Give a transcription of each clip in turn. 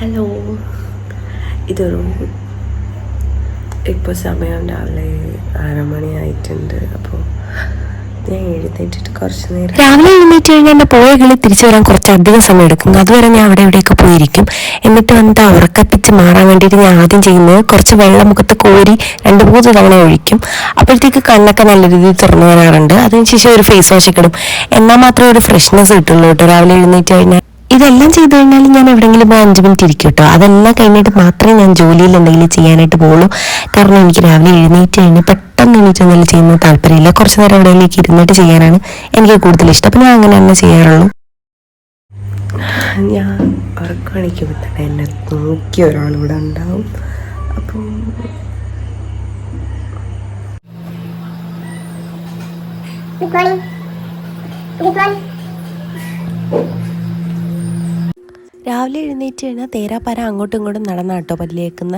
Hello. ഇതൊരു ഇപ്പോൾ സമയം രാവിലെ ആറ് അപ്പോൾ ഞാൻ എഴുന്നേറ്റിട്ട് കുറച്ച് നേരം രാവിലെ എഴുന്നേറ്റ് കഴിഞ്ഞാൽ എന്റെ പോയ കിളി തിരിച്ചു വരാൻ കുറച്ച് അധികം സമയം എടുക്കും അതുവരെ ഞാൻ അവിടെ ഇവിടെയൊക്കെ പോയിരിക്കും. എന്നിട്ട് വന്നിട്ട് ഉറക്കപ്പിച്ച് മാറാൻ വേണ്ടിയിട്ട് ഞാൻ ആദ്യം ചെയ്യുന്നത് കുറച്ച് വെള്ളം മുഖത്ത് കോരി രണ്ട് മൂന്ന് തവണ ഒഴിക്കും. അപ്പോഴത്തേക്ക് കണ്ണൊക്കെ നല്ല രീതിയിൽ തുറന്നു വരാറുണ്ട്. അതിനുശേഷം ഒരു ഫേസ് വാഷ് ഇടും. എന്നാൽ മാത്രമേ ഒരു ഫ്രഷ്നെസ് കിട്ടുള്ളൂ കേട്ടോ. രാവിലെ എഴുന്നേറ്റ് കഴിഞ്ഞാൽ. ഇതെല്ലാം ചെയ്തു കഴിഞ്ഞാൽ ഞാൻ എവിടെയെങ്കിലും പോയി അഞ്ച് മിനിറ്റ് ഇരിക്കും കേട്ടോ. അതെല്ലാം കഴിഞ്ഞിട്ട് മാത്രമേ ഞാൻ ജോലിയിൽ എന്തെങ്കിലും ചെയ്യാനായിട്ട് പോകുള്ളൂ കാരണം എനിക്ക് രാവിലെ എഴുന്നേറ്റ് കഴിഞ്ഞാൽ പെട്ടെന്ന് എണീറ്റ് എന്തെങ്കിലും ചെയ്യുന്നത് താല്പര്യമില്ല. കുറച്ച് നേരം എവിടെയെങ്കിലും ഇരുന്നിട്ട് ചെയ്യാനാണ് എനിക്ക് കൂടുതൽ ഇഷ്ടം. അപ്പം ഞാൻ അങ്ങനെ തന്നെ ചെയ്യാറുള്ളൂ. ഞാൻ ഉറക്കണിക്കുമ്പോൾ തന്നെ എന്നെ നോക്കിയ ഒരാളിവിടെ ഉണ്ടാവും. അപ്പോൾ ഗുഡ് മോർണിംഗ് ഗുഡ് മോർണിംഗ് രാവിലെ എഴുന്നേറ്റ് കഴിഞ്ഞാൽ തേരാപ്പാര അങ്ങോട്ടും ഇങ്ങോട്ടും നടന്ന കേട്ടോ പല്ലേക്കുന്ന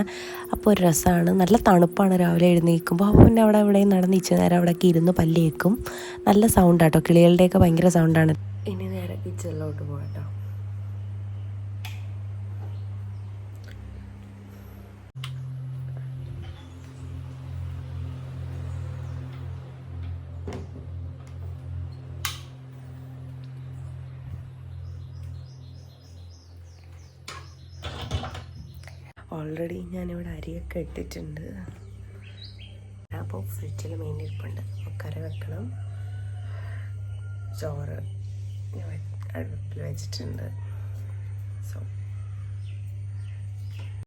അപ്പോൾ ഒരു രസമാണ് നല്ല തണുപ്പാണ് രാവിലെ എഴുന്നേൽക്കുമ്പോൾ അപ്പോൾ പിന്നെ അവിടെ ഇവിടെ നടന്ന് ഇച്ച നേരം അവിടെയൊക്കെ ഇരുന്ന് പല്ലേക്കും നല്ല സൗണ്ടാട്ടോ കിളികളുടെയൊക്കെ ഭയങ്കര സൗണ്ടാണ് ഇനി നേരെ കിച്ചണിലോട്ട് പോകട്ടോ ഓൾറെഡി ഞാനിവിടെ അരിയൊക്കെ ഇട്ടിട്ടുണ്ട്. അപ്പോൾ ഫ്രിഡ്ജിൽ അപ്പോൾ കറി വെക്കണം. ചോറ് അടുപ്പിൽ വെച്ചിട്ടുണ്ട്. സോ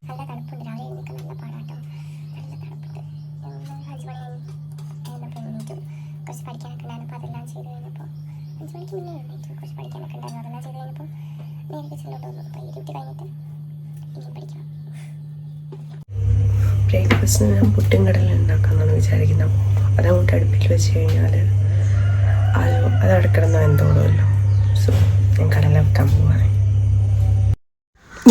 നല്ല രാവിലെ പാടാട്ടോ. കുറച്ച് പഠിക്കാനൊക്കെ ഉണ്ടായിരുന്നു. അതെല്ലാം ചെയ്ത് കഴിഞ്ഞപ്പോൾ അഞ്ച് മണിക്ക് മുന്നേ കുറച്ച് പഠിക്കാനൊക്കെ ഉണ്ടായിരുന്നു. അതെല്ലാം ചെയ്ത് കഴിഞ്ഞപ്പോൾ നേരെ കിച്ചണിലോട്ട് വന്നു കഴിഞ്ഞിട്ട് ഇനി പഠിക്കണം. ബ്രേക്ക്ഫാസ്റ്റിന് ഞാൻ പുട്ടും കടല ഉണ്ടാക്കാമെന്നാണ് വിചാരിക്കുന്നത്. അതങ്ങോട്ട് അടുപ്പിൽ വെച്ച് കഴിഞ്ഞാൽ അത് അത് അടുക്കണമെന്ന് കിടന്ന് വെന്തോളുമല്ലോ സോ ഞാൻ കടല വെക്കാൻ പോവാണ്.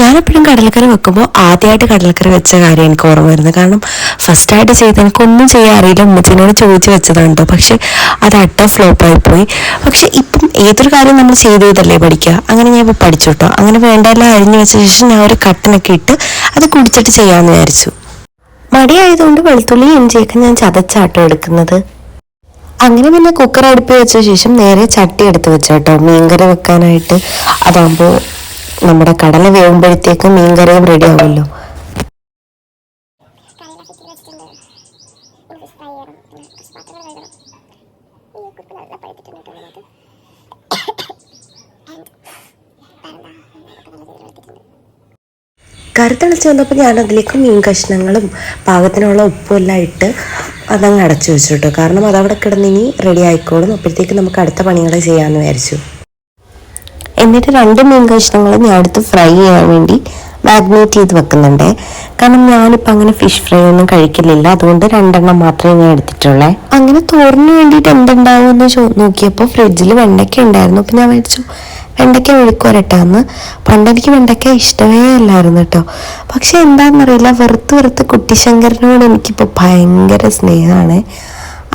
ഞാനെപ്പോഴും കടലക്കറി വെക്കുമ്പോൾ ആദ്യമായിട്ട് കടലക്കറി വെച്ച കാര്യം എനിക്ക് ഓർമ്മ വരുന്നത്. കാരണം ഫസ്റ്റായിട്ട് ചെയ്ത് എനിക്കൊന്നും ചെയ്യാൻ അറിയില്ല. ഉമ്മച്ചിനോട് ചോദിച്ച് വെച്ചതാണ് കേട്ടോ പക്ഷെ അത് അട്ട ഫ്ലോപ്പായി പോയി. പക്ഷെ ഇപ്പം ഏതൊരു കാര്യം നമ്മൾ ചെയ്ത് ചെയ്തല്ലേ പഠിക്കുക? അങ്ങനെ ഞാൻ ഇപ്പോൾ പഠിച്ചു കേട്ടോ അങ്ങനെ വേണ്ടെല്ലാം അരിഞ്ഞു വെച്ച ശേഷം ഞാൻ ഒരു കട്ടനൊക്കെ ഇട്ട് അത് കുടിച്ചിട്ട് ചെയ്യാമെന്ന് വിചാരിച്ചു. മടിയായതുകൊണ്ട് വെളുത്തുള്ളി ഇഞ്ചിയൊക്കെ ഞാൻ ചതച്ചാട്ടോ എടുക്കുന്നത്. അങ്ങനെ പിന്നെ കുക്കർ അടുപ്പ് വെച്ച ശേഷം നേരെ ചട്ടി എടുത്ത് വെച്ചോട്ടോ മീൻകറി വെക്കാനായിട്ട്. അതാകുമ്പോൾ നമ്മുടെ കടല വേകുമ്പോഴത്തേക്കും മീൻകറിയും റെഡി ആവുമല്ലോ. ഈ നല്ല അതിനകത്ത് ആൻഡ് വേറെന്താ ഒക്കെ നല്ല രീതിയിൽ എടുത്തിട്ടുണ്ട് കറി തിളച്ച് വന്നപ്പോൾ ഞാൻ അതിലേക്ക് മീൻ കഷ്ണങ്ങളും പാകത്തിനുള്ള ഉപ്പും എല്ലാം ഇട്ട് അതങ്ങ് അടച്ചു വെച്ചു കേട്ടോ. കാരണം അതവിടെ കിടന്നിനി റെഡി ആയിക്കോളും. അപ്പോഴത്തേക്ക് നമുക്ക് അടുത്ത പണികൾ ചെയ്യാമെന്ന് വിചാരിച്ചു. എന്നിട്ട് രണ്ട് മീൻ കഷ്ണങ്ങളും ഞാൻ അടുത്ത് ഫ്രൈ ചെയ്യാൻ വേണ്ടി മാഗ്നേറ്റ് ചെയ്ത് വെക്കുന്നുണ്ട്. കാരണം ഞാനിപ്പോൾ അങ്ങനെ ഫിഷ് ഫ്രൈ ഒന്നും കഴിക്കലില്ല. അതുകൊണ്ട് രണ്ടെണ്ണം മാത്രമേ ഞാൻ എടുത്തിട്ടുള്ളേ. അങ്ങനെ തോറിന് വേണ്ടിയിട്ട് എന്തുണ്ടാവും എന്ന് നോക്കിയപ്പോൾ ഫ്രിഡ്ജിൽ വെണ്ടയ്ക്ക ഉണ്ടായിരുന്നു. അപ്പോൾ ഞാൻ വിചാരിച്ചു വെണ്ടയ്ക്ക മെഴുക്ക് പണ്ട് പണ്ടെനിക്ക് വെണ്ടയ്ക്ക ഇഷ്ടമേ അല്ലായിരുന്നു കേട്ടോ. പക്ഷെ എന്താണെന്നറിയില്ല വെറുത്ത് വെറുത്ത് കുട്ടിശങ്കരനോട് എനിക്കിപ്പോൾ ഭയങ്കര സ്നേഹമാണ്.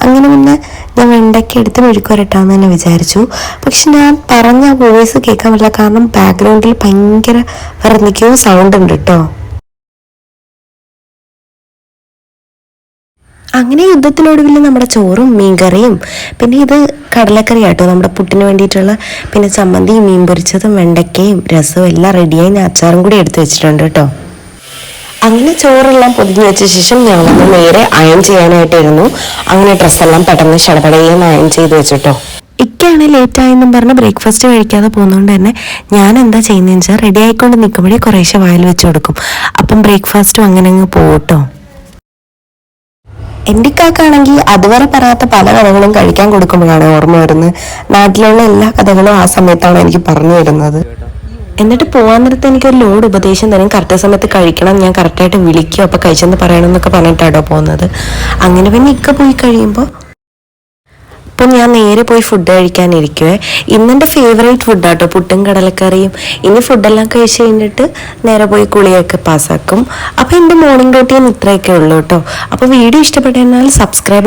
അങ്ങനെ പിന്നെ ഞാൻ വെണ്ടയ്ക്ക എടുത്ത് മെഴുക്ക് വരട്ടാന്ന് തന്നെ വിചാരിച്ചു. പക്ഷെ ഞാൻ പറഞ്ഞ വോയിസ് കേൾക്കാൻ പറ്റില്ല കാരണം ബാക്ക്ഗ്രൗണ്ടിൽ ഭയങ്കര വെറുതെ സൗണ്ട് ഉണ്ട് കേട്ടോ. അങ്ങനെ യുദ്ധത്തിനൊടുവിൽ നമ്മുടെ ചോറും മീൻകറിയും പിന്നെ ഇത് കടലക്കറി ആട്ടോ നമ്മുടെ പുട്ടിന് വേണ്ടിയിട്ടുള്ള പിന്നെ ചമ്മന്തിയും മീൻ പൊരിച്ചതും വെണ്ടയ്ക്കയും രസവും എല്ലാം റെഡിയായി അച്ചാറും കൂടി എടുത്തു വെച്ചിട്ടുണ്ട് കേട്ടോ. അങ്ങനെ ചോറെല്ലാം പൊതിഞ്ഞു വെച്ച ശേഷം ഞങ്ങളൊന്ന് നേരെ അയൺ ചെയ്യാനായിട്ടിരുന്നു അങ്ങനെ ഡ്രസ്സെല്ലാം പെട്ടെന്ന് ഷടപടയും അയൺ ചെയ്ത് വെച്ചിട്ടോ. ഇക്കാണ് ലേറ്റ് ആയെന്നും പറഞ്ഞ് ബ്രേക്ക്ഫാസ്റ്റ് കഴിക്കാതെ പോകുന്നതുകൊണ്ട് തന്നെ ഞാൻ എന്താ ചെയ്യുന്നതെന്ന് വെച്ചാൽ റെഡി ആയിക്കൊണ്ട് നിൽക്കുമ്പോഴേ കുറേശ്ശെ വായിൽ വെച്ച് കൊടുക്കും. അപ്പം ബ്രേക്ക്ഫാസ്റ്റും അങ്ങനെ അങ്ങ് പോകട്ടോ എന്റെ ഇക്കാക്കാണെങ്കിൽ അതുവരെ പറയാത്ത പല കഥകളും കഴിക്കാൻ കൊടുക്കുമ്പോഴാണ് ഓർമ്മ വരുന്നത്. നാട്ടിലുള്ള എല്ലാ കഥകളും ആ സമയത്താണ് എനിക്ക് പറഞ്ഞു തരുന്നത്. എന്നിട്ട് പോകാൻ നേരത്ത് എനിക്കൊരു ലോഡ് ഉപദേശം തരും. കറക്റ്റ് സമയത്ത് കഴിക്കണം ഞാൻ കറക്റ്റായിട്ട് വിളിക്കും അപ്പോൾ കഴിച്ചെന്ന് പറയണം എന്നൊക്കെ പറഞ്ഞിട്ടാട്ടോ പോകുന്നത്. അങ്ങനെ പിന്നെ ഇക്ക പോയി കഴിയുമ്പോൾ അപ്പം ഞാൻ നേരെ പോയി ഫുഡ് കഴിക്കാനിരിക്കുവേ ഇന്നെന്റെ ഫേവറേറ്റ് ഫുഡാട്ടോ പുട്ടും കടലക്കറിയും. ഇനി ഫുഡെല്ലാം കഴിച്ച് കഴിഞ്ഞിട്ട് നേരെ പോയി കുളിയൊക്കെ പാസ്സാക്കും. അപ്പോൾ എന്റെ മോർണിംഗ് റൂട്ടീൻ ഇത്രയൊക്കെ ഉള്ളൂ കേട്ടോ. അപ്പോൾ വീഡിയോ ഇഷ്ടപ്പെട്ടെന്നാൽ സബ്സ്ക്രൈബ്